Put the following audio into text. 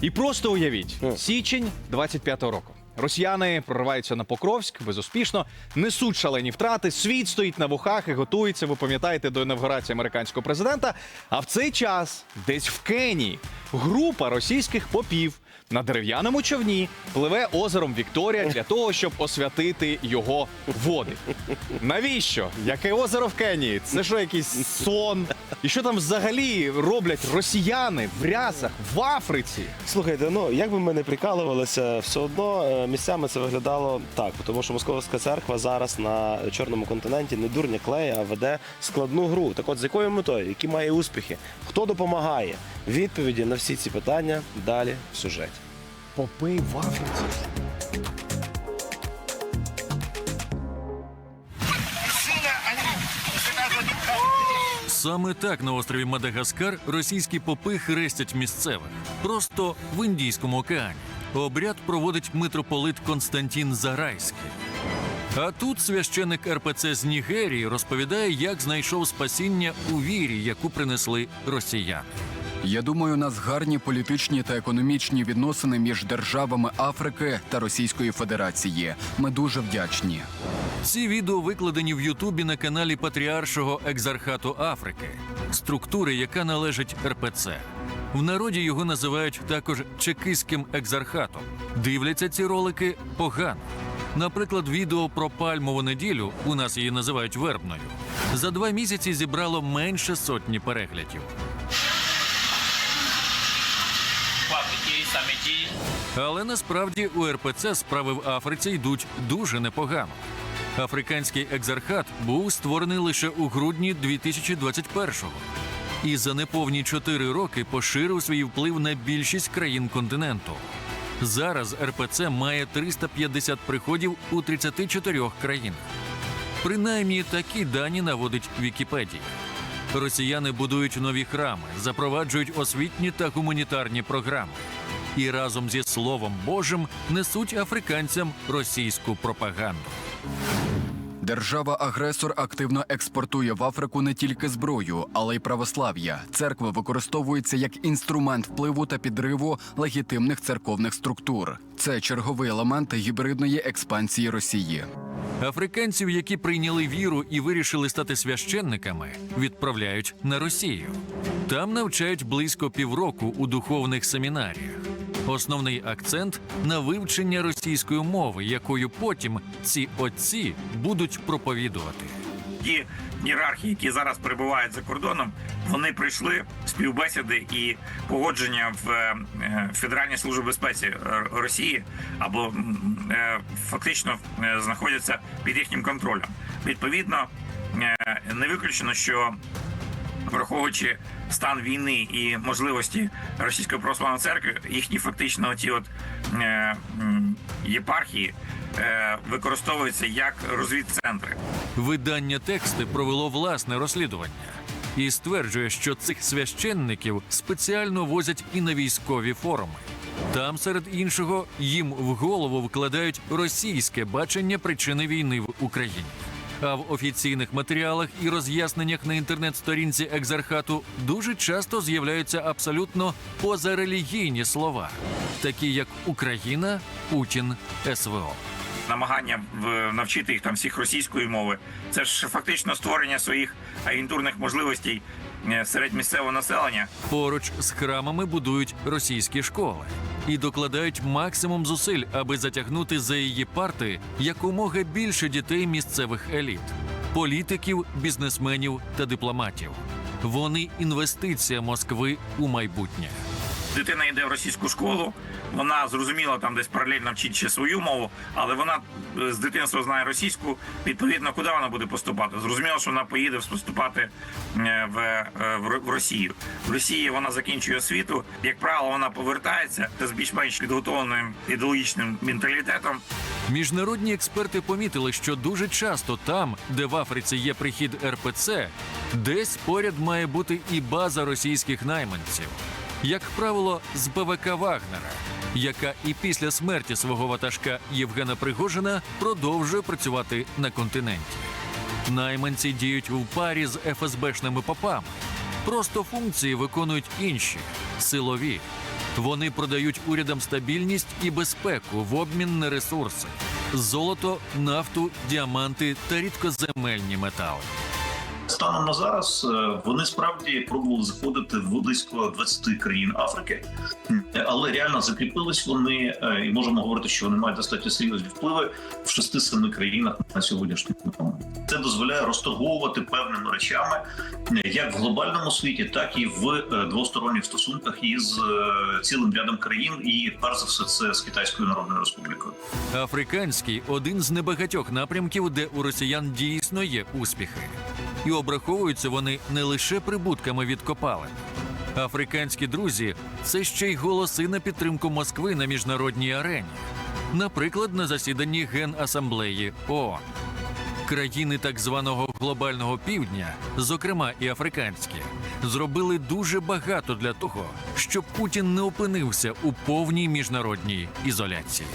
І просто уявіть, січень 25-го року. Росіяни прориваються на Покровськ безуспішно, несуть шалені втрати. Світ стоїть на вухах і готується. Ви пам'ятаєте до інавгурації американського президента. А в цей час, десь в Кенії, група російських попів на дерев'яному човні пливе озером Вікторія для того, щоб освятити його води. Навіщо? Яке озеро в Кенії? Це що, якийсь сон? І що там взагалі роблять росіяни в рясах в Африці? Слухайте, ну як би ми не прикалувалися, все одно е, місцями це виглядало так, тому що Московська церква зараз на чорному континенті не дурня клеє, а веде складну гру. Так от з якою метою, які має успіхи, хто допомагає? Відповіді на всі ці питання далі в сюжеті. Попи в Африці. Саме так на острові Мадагаскар російські попи хрестять місцевих, просто в Індійському океані. Обряд проводить митрополит Константін Зарайський. А тут священик РПЦ з Нігерії розповідає, як знайшов спасіння у вірі, яку принесли росіяни. Я думаю, у нас гарні політичні та економічні відносини між державами Африки та Російської Федерації. Ми дуже вдячні. Ці відео викладені в Ютубі на каналі Патріаршого екзархату Африки, структури, яка належить РПЦ. В народі його називають також чекистським екзархатом. Дивляться ці ролики погано. Наприклад, відео про пальмову неділю у нас її називають вербною. За два місяці зібрало менше сотні переглядів. Папики, самики. Але насправді у РПЦ справи в Африці йдуть дуже непогано. Африканський екзархат був створений лише у грудні 2021-го. І за неповні чотири роки поширив свій вплив на більшість країн континенту. Зараз РПЦ має 350 приходів у 34 країнах. Принаймні такі дані наводить Вікіпедія. Росіяни будують нові храми, запроваджують освітні та гуманітарні програми і разом зі Словом Божим несуть африканцям російську пропаганду. Держава-агресор активно експортує в Африку не тільки зброю, але й православ'я. Церква використовується як інструмент впливу та підриву легітимних церковних структур. Це черговий елемент гібридної експансії Росії. Африканців, які прийняли віру і вирішили стати священниками, відправляють на Росію. Там навчають близько півроку у духовних семінаріях. Основний акцент на вивчення російської мови, якою потім ці отці будуть проповідувати. Ті ієрархи, які зараз перебувають за кордоном, вони прийшли співбесіди і погодження в е, Федеральній службі безпеці Росії або е, фактично е, знаходяться під їхнім контролем. Відповідно, не виключено, що враховуючи стан війни і можливості Російської православної церкви, їхні фактично ті от е, єпархії е, використовуються як розвідцентри. Видання тексти провело власне розслідування і стверджує, що цих священників спеціально возять і на військові форуми. Там, серед іншого, їм в голову вкладають російське бачення причини війни в Україні. А в офіційних матеріалах і роз'ясненнях на інтернет-сторінці екзархату дуже часто з'являються абсолютно позарелігійні слова, такі як Україна, Путін, СВО. намагання навчити їх там всіх російської мови. Це ж фактично створення своїх агентурних можливостей серед місцевого населення. Поруч з храмами будують російські школи і докладають максимум зусиль, аби затягнути за її парти якомога більше дітей місцевих еліт, політиків, бізнесменів та дипломатів. Вони інвестиція Москви у майбутнє. Дитина йде в російську школу. Вона зрозуміло там десь паралельно вчить ще свою мову, але вона е, з дитинства знає російську. Відповідно, куди вона буде поступати? Зрозуміло, що вона поїде поступати е, в, е, в в Росію. В Росії вона закінчує освіту. Як правило, вона повертається з більш-менш підготовленим ідеологічним менталітетом. Міжнародні експерти помітили, що дуже часто там, де в Африці є прихід РПЦ, десь поряд має бути і база російських найманців, як правило, з ПВК Вагнера, яка і після смерті свого ватажка Євгена Пригожина продовжує працювати на континенті. Найманці діють в парі з ФСБшними попами. Просто функції виконують інші силові. Вони продають урядам стабільність і безпеку в обмін на ресурси: золото, нафту, діаманти та рідкоземельні метали. Станом на зараз е, вони справді пробували заходити в близько 20 країн Африки, але реально закріпились вони е, і можемо говорити, що вони мають достатньо серйозні впливи в 6-7 країнах на сьогоднішній момент. Це дозволяє розторговувати певними речами е, як в глобальному світі, так і в двосторонніх стосунках із цілим рядом країн, і перш за все це з Китайською Народною Республікою. Африканський один з небагатьох напрямків, де у росіян дійсно є успіхи. І обраховуються вони не лише прибутками від копалин. Африканські друзі це ще й голоси на підтримку Москви на міжнародній арені, наприклад, на засіданні Генасамблеї ООН. Країни так званого глобального півдня, зокрема і африканські, зробили дуже багато для того, щоб Путін не опинився у повній міжнародній ізоляції.